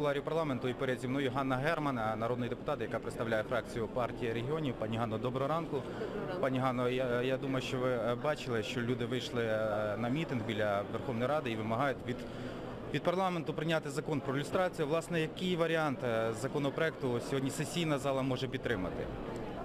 Куларі парламенту і перед зі мною Ганна Герман, народний депутат, яка представляє фракцію партії регіонів. Пані Ганно, доброго ранку. Пані Ганно, я, я думаю, що ви е, бачили, що люди вийшли е, на мітинг біля Верховної Ради і вимагають від, від парламенту прийняти закон про люстрацію. Власне, який варіант е, законопроекту сьогодні сесійна зала може підтримати?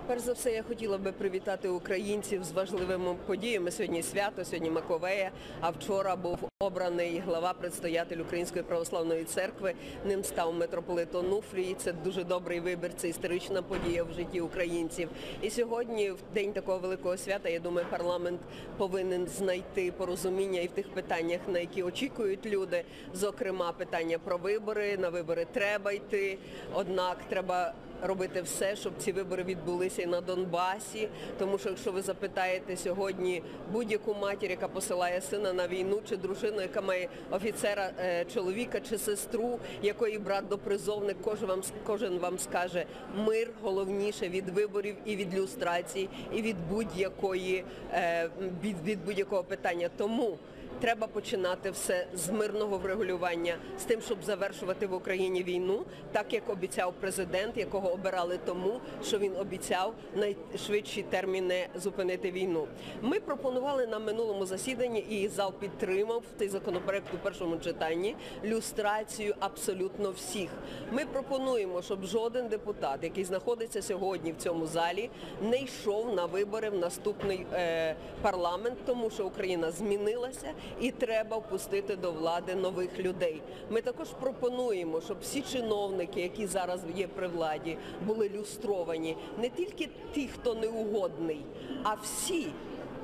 Перш за все, я хотіла би привітати українців з важливими подіями. Сьогодні свято, сьогодні Маковея. А вчора був обраний глава предстоятель Української православної церкви. Ним став митрополит Онуфрій. Це дуже добрий вибір. Це історична подія в житті українців. І сьогодні, в день такого великого свята, я думаю, парламент повинен знайти порозуміння і в тих питаннях, на які очікують люди. Зокрема, питання про вибори. На вибори треба йти. Однак треба робити все, щоб ці вибори відбулися і на Донбасі. Тому що якщо ви запитаєте сьогодні будь-яку матір, яка посилає сина на війну, чи дружину, яка має офіцера, е, чоловіка чи сестру, якої брат допризовник, кожен вам кожен вам скаже мир головніше від виборів і від люстрації, і від будь-якої е, від, від будь-якого питання. Тому Треба починати все з мирного врегулювання, з тим, щоб завершувати в Україні війну, так як обіцяв президент, якого обирали тому, що він обіцяв найшвидші терміни зупинити війну. Ми пропонували на минулому засіданні, і зал підтримав цей законопроект у першому читанні люстрацію абсолютно всіх. Ми пропонуємо, щоб жоден депутат, який знаходиться сьогодні в цьому залі, не йшов на вибори в наступний е, парламент, тому що Україна змінилася і треба впустити до влади нових людей. Ми також пропонуємо, щоб всі чиновники, які зараз є при владі, були люстровані не тільки ті, хто неугодний, а всі.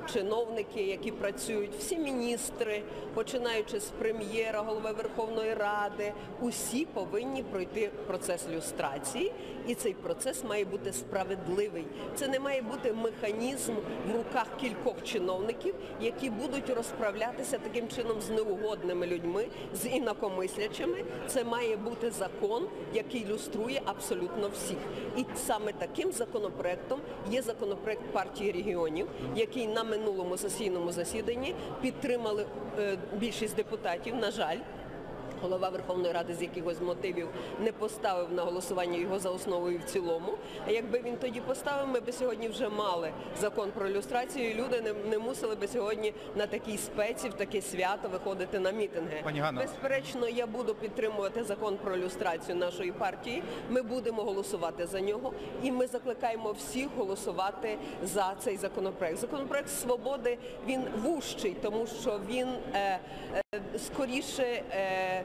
Чиновники, які працюють, всі міністри, починаючи з прем'єра, голови Верховної Ради, усі повинні пройти процес люстрації, і цей процес має бути справедливий. Це не має бути механізм в руках кількох чиновників, які будуть розправлятися таким чином з неугодними людьми, з інакомислячими. Це має бути закон, який люструє абсолютно всіх. І саме таким законопроектом є законопроект партії регіонів, який на минулому сесійному засіданні підтримали е, більшість депутатів. На жаль. Голова Верховної Ради з якихось мотивів не поставив на голосування його за основу і в цілому. А якби він тоді поставив, ми б сьогодні вже мали закон про ілюстрацію, і люди не, не мусили би сьогодні на такій спеці, в таке свято виходити на мітинги. Пані Ганно. Безперечно, я буду підтримувати закон про ілюстрацію нашої партії. Ми будемо голосувати за нього, і ми закликаємо всіх голосувати за цей законопроект. Законопроект свободи він вужчий, тому що він е, е, скоріше. Е,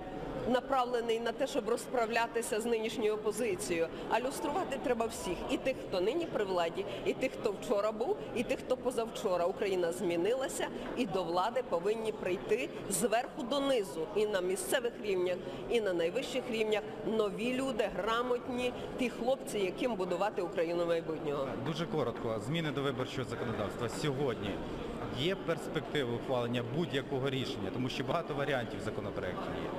направлений на те, щоб розправлятися з нинішньою опозицією. А люструвати треба всіх. І тих, хто нині при владі, і тих, хто вчора був, і тих, хто позавчора. Україна змінилася, і до влади повинні прийти зверху донизу, і на місцевих рівнях, і на найвищих рівнях нові люди, грамотні, ті хлопці, яким будувати Україну майбутнього. Дуже коротко, зміни до виборчого законодавства сьогодні. Є перспективи ухвалення будь-якого рішення, тому що багато варіантів законопроектів є.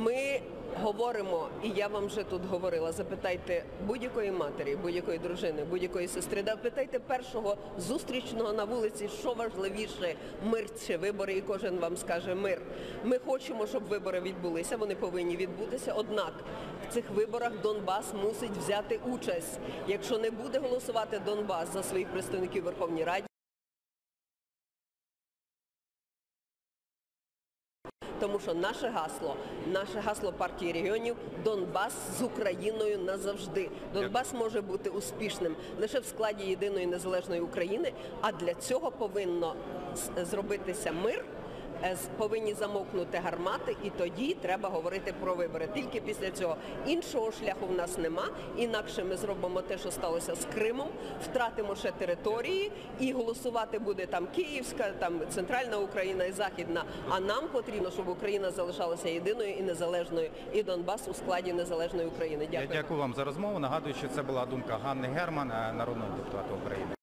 Ми говоримо, і я вам вже тут говорила, запитайте будь-якої матері, будь-якої дружини, будь-якої сестри, да питайте першого зустрічного на вулиці, що важливіше, мир чи вибори, і кожен вам скаже мир. Ми хочемо, щоб вибори відбулися, вони повинні відбутися. Однак в цих виборах Донбас мусить взяти участь. Якщо не буде голосувати Донбас за своїх представників в Верховній Раді. Тому що наше гасло, наше гасло партії регіонів Донбас з Україною назавжди. Донбас може бути успішним лише в складі єдиної незалежної України. А для цього повинно зробитися мир. Е, Повинні замовкнути гармати, і тоді треба говорити про вибори. Тільки після цього іншого шляху в нас нема. Інакше ми зробимо те, що сталося з Кримом, втратимо ще території, і голосувати буде там Київська, там центральна Україна і Західна. А нам потрібно, щоб Україна залишалася єдиною і незалежною, і Донбас у складі незалежної України. Я Дякую. дякую вам за розмову. Нагадую, що це була думка Ганни Герман, е, народного депутата України.